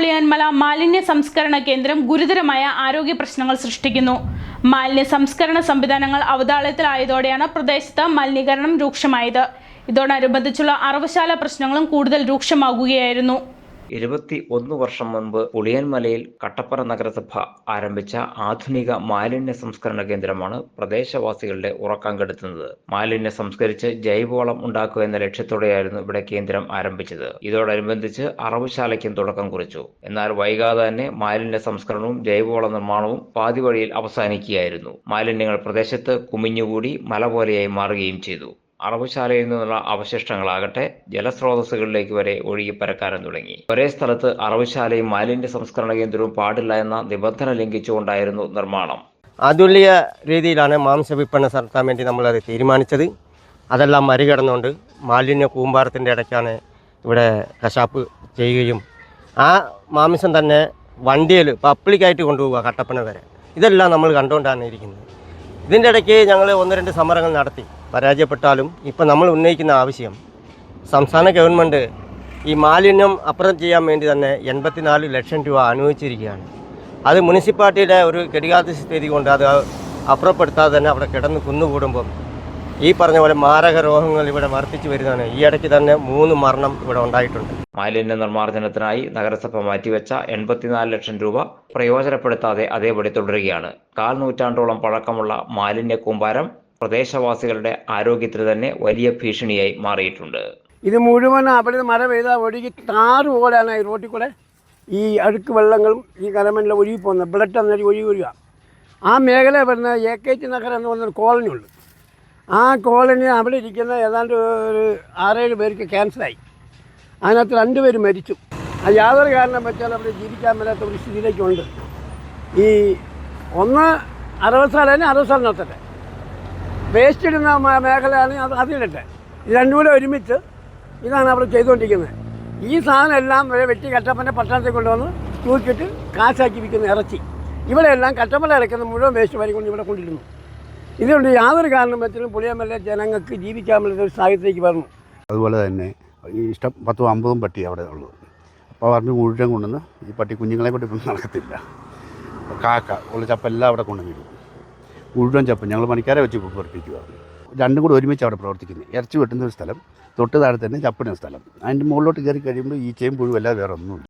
പുളിയാൻമല മാലിന്യ സംസ്കരണ കേന്ദ്രം ഗുരുതരമായ ആരോഗ്യ പ്രശ്നങ്ങൾ സൃഷ്ടിക്കുന്നു. മാലിന്യ സംസ്കരണ സംവിധാനങ്ങൾ അവതാളത്തിലായതോടെയാണ് പ്രദേശത്ത് മലിനീകരണം രൂക്ഷമായത്. ഇതോടനുബന്ധിച്ചുള്ള അറവശാല പ്രശ്നങ്ങളും കൂടുതൽ രൂക്ഷമാകുകയായിരുന്നു. ഇരുപത്തി ഒന്ന് വർഷം മുൻപ് പുളിയൻമലയിൽ കട്ടപ്പന നഗരസഭ ആരംഭിച്ച ആധുനിക മാലിന്യ സംസ്കരണ കേന്ദ്രമാണ് പ്രദേശവാസികളുടെ ഉറക്കം കെടുത്തുന്നത്. മാലിന്യം സംസ്കരിച്ച് ജൈവവളം ഉണ്ടാക്കുക എന്ന ലക്ഷ്യത്തോടെയായിരുന്നു ഇവിടെ കേന്ദ്രം ആരംഭിച്ചത്. ഇതോടനുബന്ധിച്ച് അറവുശാലയ്ക്കും തുടക്കം കുറിച്ചു. എന്നാൽ വൈകാതെ തന്നെ മാലിന്യ സംസ്കരണവും ജൈവവള നിർമ്മാണവും പാതി വഴിയിൽ അവസാനിക്കുകയായിരുന്നു. മാലിന്യങ്ങൾ പ്രദേശത്ത് കുമിഞ്ഞുകൂടി മല പോലെയായി മാറുകയും ചെയ്തു. അറവുശാലയിൽ നിന്നുള്ള അവശിഷ്ടങ്ങളാകട്ടെ ജലസ്രോതസ്സുകളിലേക്ക് വരെ ഒഴുകി പരക്കാനും തുടങ്ങി. ഒരേ സ്ഥലത്ത് അറവുശാലയും മാലിന്യ സംസ്കരണ കേന്ദ്രവും പാടില്ല എന്ന നിബന്ധന ലംഘിച്ചുകൊണ്ടായിരുന്നു നിർമ്മാണം. അതുല്യ രീതിയിലാണ് മാംസ വിൽപ്പന നടത്താൻ വേണ്ടി നമ്മളത് തീരുമാനിച്ചത്. അതെല്ലാം മറികടന്നുകൊണ്ട് മാലിന്യ കൂമ്പാരത്തിന്റെ ഇടയ്ക്കാണ് ഇവിടെ കശാപ്പ് ചെയ്യുകയും ആ മാംസം തന്നെ വണ്ടിയിൽ പബ്ലിക്കായിട്ട് കൊണ്ടുപോവുക കട്ടപ്പന വരെ. ഇതെല്ലാം നമ്മൾ കണ്ടുകൊണ്ടാണ് ഇരിക്കുന്നത്. ഇതിന്റെ ഇടയ്ക്ക് ഞങ്ങൾ ഒന്ന് രണ്ട് സമരങ്ങൾ നടത്തി. പരാജയപ്പെട്ടാലും ഇപ്പം നമ്മൾ ഉന്നയിക്കുന്ന ആവശ്യം സംസ്ഥാന ഗവൺമെന്റ് ഈ മാലിന്യം അപ്പുറം ചെയ്യാൻ വേണ്ടി തന്നെ എൺപത്തിനാല് ലക്ഷം രൂപ അനുവദിച്ചിരിക്കുകയാണ്. അത് മുനിസിപ്പാലിറ്റിയുടെ ഒരു കെടികാത്ത സ്ഥിതി കൊണ്ട് അത് അപ്പുറപ്പെടുത്താതെ തന്നെ അവിടെ കിടന്ന് കുന്നുകൂടുമ്പം ഈ പറഞ്ഞ പോലെ മാരക രോഗങ്ങൾ ഇവിടെ വർദ്ധിച്ചു വരുന്നതാണ്. ഈ ഇടയ്ക്ക് തന്നെ മൂന്ന് മരണം ഇവിടെ ഉണ്ടായിട്ടുണ്ട്. മാലിന്യ നിർമ്മാർജനത്തിനായി നഗരസഭ മാറ്റിവെച്ച എൺപത്തിനാല് ലക്ഷം രൂപ പ്രയോജനപ്പെടുത്താതെ അതേപടി തുടരുകയാണ്. കാൽ നൂറ്റാണ്ടോളം പഴക്കമുള്ള മാലിന്യ കൂമ്പാരം പ്രദേശവാസികളുടെ ആരോഗ്യത്തിന് തന്നെ വലിയ ഭീഷണിയായി മാറിയിട്ടുണ്ട്. ഇത് മുഴുവൻ അവിടെ മഴ പെയ്താൽ ഒഴുകി താറ് പോലെയാണ് ഈ റോട്ടിൽ കൂടെ ഈ അഴുക്ക് വെള്ളങ്ങളും ഈ കരമണ്ണിൽ ഒഴുകി പോകുന്നത്. ബ്ലഡ് എന്നൊരു ഒഴുകി വരിക. ആ മേഖല വരുന്ന എ കെ ടി നഗർ എന്ന് പറഞ്ഞൊരു കോളനി ഉണ്ട് ആ കോളനി അവിടെ ഇരിക്കുന്ന ഏതാണ്ട് ഒരു ആറേഴ് പേർക്ക് ക്യാൻസറായി അതിനകത്ത് രണ്ടുപേര് മരിച്ചു. അത് യാതൊരു കാരണം വെച്ചാൽ അവിടെ ജീവിക്കാൻ മേലാത്ത ഒരു സ്ഥിതിയിലേക്കുണ്ട്. ഈ ഒന്ന് അറുപത് അറുപത് നടത്തട്ടെ വേസ്റ്റ് ഇടുന്ന മേഖലയാണ് അത് അതിലിട്ടെ ഇത് രണ്ടും കൂടെ ഒരുമിച്ച് ഇതാണ് അവിടെ ചെയ്തുകൊണ്ടിരിക്കുന്നത്. ഈ സാധനം എല്ലാം വരെ വെട്ടി കട്ടപ്പന്റെ പട്ടണത്തിൽ കൊണ്ടുവന്ന് തൂക്കിയിട്ട് കാശാക്കി വിൽക്കുന്ന ഇറച്ചി. ഇവിടെയെല്ലാം കട്ടപ്പന ഇറക്കുന്ന മുഴുവൻ വേസ്റ്റ് വരി കൊണ്ട് ഇവിടെ കൊണ്ടിരുന്നു ഇതുകൊണ്ട് യാതൊരു കാരണം വെച്ചാലും പുളിയമല്ല ജനങ്ങൾക്ക് ജീവിക്കാൻ പറ്റുന്ന ഒരു സാഹചര്യത്തിലേക്ക് വരണം അതുപോലെ തന്നെ ഈ ഇഷ്ടം പത്തും അമ്പതും പട്ടി അവിടെ ഉള്ളൂ. അപ്പോൾ പറഞ്ഞ് മുഴുവൻ കൊണ്ടുവന്ന് ഈ പട്ടി കുഞ്ഞുങ്ങളെ കൊണ്ട് ഇപ്പം നടക്കത്തില്ല. കാക്ക ഉള്ള ചപ്പെല്ലാം അവിടെ കൊണ്ടുവന്നിടും മുഴുവൻ ചപ്പ് ഞങ്ങൾ പണിക്കാരെ വെച്ച് പ്രവർത്തിക്കുക രണ്ടും കൂടെ ഒരുമിച്ച് അവിടെ പ്രവർത്തിക്കുന്നത് ഇറച്ചി വെട്ടുന്ന ഒരു സ്ഥലം തൊട്ട് താഴെ തന്നെ ചപ്പിടുന്ന സ്ഥലം. അതിന്റെ മുകളിലോട്ട് കയറി കഴിയുമ്പോൾ ഈ ചേമ്പുഴുവല്ലാതെ വേറെ ഒന്നുമില്ല.